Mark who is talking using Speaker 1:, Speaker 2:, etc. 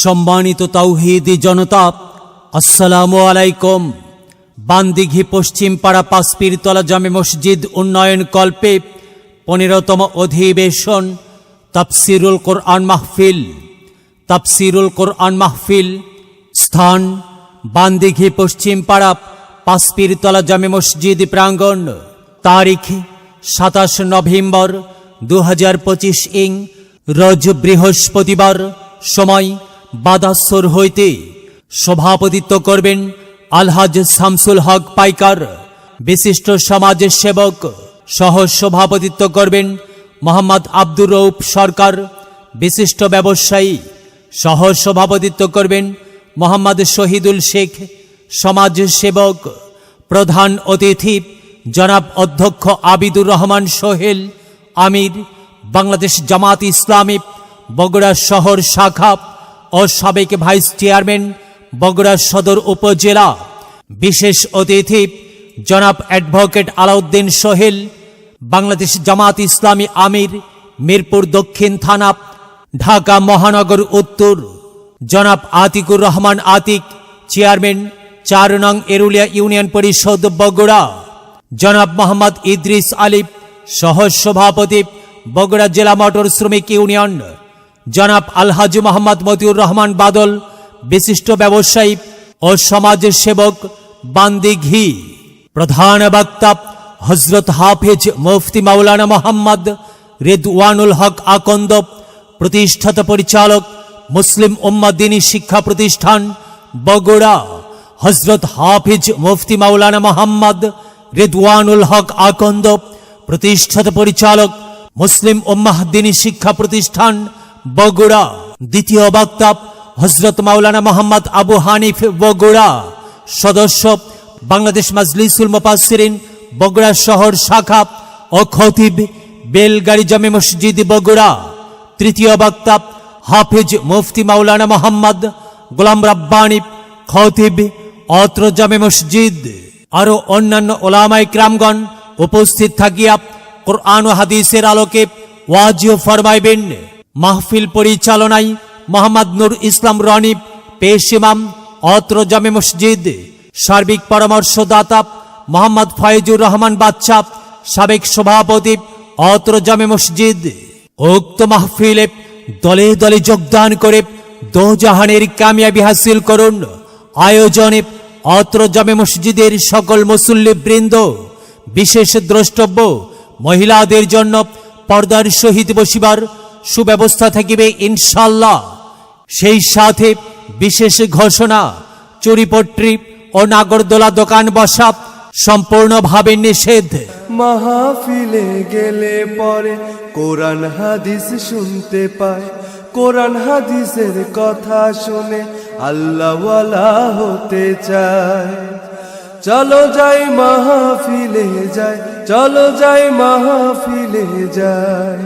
Speaker 1: সম্মানিত তাওহিদি জনতা, আসসালামু আলাইকুম। বান্দিঘি পশ্চিম পাড়া পাঁচপীরতলা জামে মসজিদ উন্নয়ন কল্পে পনেরোতম অধিবেশন তাফসিরুল কোরআন মাহফিল। তাফসিরুল কোরআন মাহফিল স্থান বান্দিঘি পশ্চিম পাড়া পাঁচপীরতলা জামে মসজিদ প্রাঙ্গণ। তারিখ সাতাশ নভেম্বর দু হাজার পঁচিশ ইং, রোজ বৃহস্পতিবার, সময় বাদাসর হইতে সভাপতিত্ব করবেন আলহাজ শামসুল হক পাইকার, বিশিষ্ট সমাজের সেবক সহ সভাপতিত্ব করবেন মোহাম্মদ আব্দুর রৌফ সরকার, বিশিষ্ট ব্যবসায়ী সহ সভাপতিত্ব করবেন মোহাম্মদ শহীদুল শেখ, সমাজ সেবক, প্রধান অতিথি, জনাব অধ্যক্ষ আবিদুর রহমান সোহেল, আমির, বাংলাদেশ জামাত ইসলামী, বগুড়া শহর শাখা ও সাবেক ভাইস চেয়ারম্যান বগুড়া সদর উপজেলা। বিশেষ অতিথি জনাব অ্যাডভোকেট আলাউদ্দিন সোহেল, বাংলাদেশ জামাত ইসলামী আমির, মিরপুর দক্ষিণ থানা, ঢাকা মহানগর উত্তর। জনাব আতিকুর রহমান আতিক, চেয়ারম্যান চার নং এরুলিয়া ইউনিয়ন পরিষদ বগুড়া। জনাব মোহাম্মদ ইদ্রিস আলিফ সহ সভাপতি বগুড়া জেলা মোটর শ্রমিক ইউনিয়ন। জনাব আলহাজি মোহাম্মদ মতিউর রহমান বাদল, বিশিষ্ট ব্যবসায়ী ও সমাজ সেবক বান্দি ঘি। প্রধান বক্তা হজরত হাফিজ মুফতি মাওলানা মোহাম্মদ রেদওয়ানুল হক আকন্দ, প্রতিষ্ঠাতা পরিচালক মুসলিম উম্মাদিনী শিক্ষা প্রতিষ্ঠান বগুড়া। হজরত হাফিজ মুফতি মাওলানা মোহাম্মদ রেদওয়ানুল হক আকন্দ, প্রতিষ্ঠাতা পরিচালক মুসলিম উম্মাহদিনী শিক্ষা প্রতিষ্ঠান বগুড়া। দ্বিতীয় বক্তা হজরত মাওলানা মোহাম্মদ আবু হানিফ বগুড়া। সদস্য, বাংলাদেশ মাজলিসুল মুফাসসিরিন, বগুড়া শহর শাখা ও খতিব বেলগাড়ি জামে মসজিদ বগুড়া। তৃতীয় বক্তা হাফিজ মুফতি মাওলানা মোহাম্মদ গোলাম রাব্বানি, খতিব অত্র জামে মসজিদ। আরও অন্যান্য ওলামাই ক্রামগণ উপস্থিত থাকিয়া কোরআন হাদিসের আলোকে ওয়াজিও ফরমাইবেন। মাহফিল পরিচালনায় মোহাম্মদ নুর ইসলাম রনিব, পেশ ইমাম, অত্র জামে মসজিদ, সার্বিক পরামর্শদাতা মোহাম্মদ ফয়েজুর রহমান বাদশাহ, সাবেক সভাপতি, অত্র জামে মসজিদ। উক্ত মাহফিলে দলে দলে যোগদান করে দোজাহানের কামিয়াবি হাসিল করুন। আয়োজনে অত্র জামে মসজিদের সকল মুসল্লি বৃন্দ, বিশেষ দ্রষ্টব্য মহিলাদের জন্য পর্দার সহিত বসিবার সুব্যবস্থা থাকিবে ইনশাল্লাহ সেই সাথে বিশেষ ঘোষণা চুরিপট্রি ও নাগরদোলা দোকান বসা সম্পূর্ণভাবে নিষেধ।
Speaker 2: মাহফিলে গেলে পরে কোরআন হাদিস শুনতে পায়। কোরআন হাদিসের কথা শুনে আল্লাহওয়ালা হতে চায়। চলো যাই মাহফিলে যায় চলো যাই মাহফিলে যায়